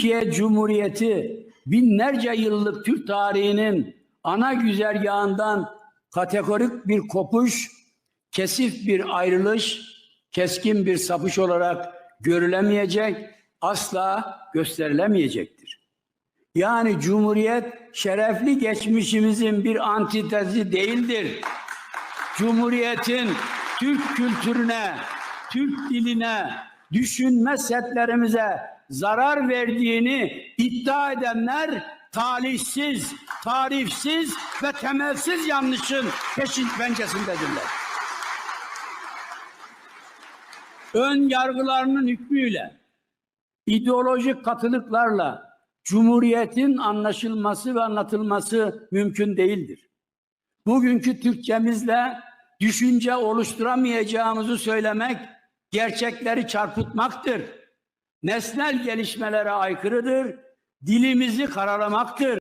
Türkiye Cumhuriyeti binlerce yıllık Türk tarihinin ana güzergahından kategorik bir kopuş, kesif bir ayrılış, keskin bir sapış olarak görülemeyecek, asla gösterilemeyecektir. Yani Cumhuriyet şerefli geçmişimizin bir antitezi değildir. Cumhuriyetin Türk kültürüne, Türk diline, düşünme setlerimize zarar verdiğini iddia edenler talihsiz, tarifsiz ve temelsiz yanlışın peşin pencesindedirler. Ön yargılarının hükmüyle, ideolojik katılıklarla Cumhuriyetin anlaşılması ve anlatılması mümkün değildir. Bugünkü Türkçemizle düşünce oluşturamayacağımızı söylemek gerçekleri çarpıtmaktır. Nesnel gelişmelere aykırıdır, dilimizi karalamaktır.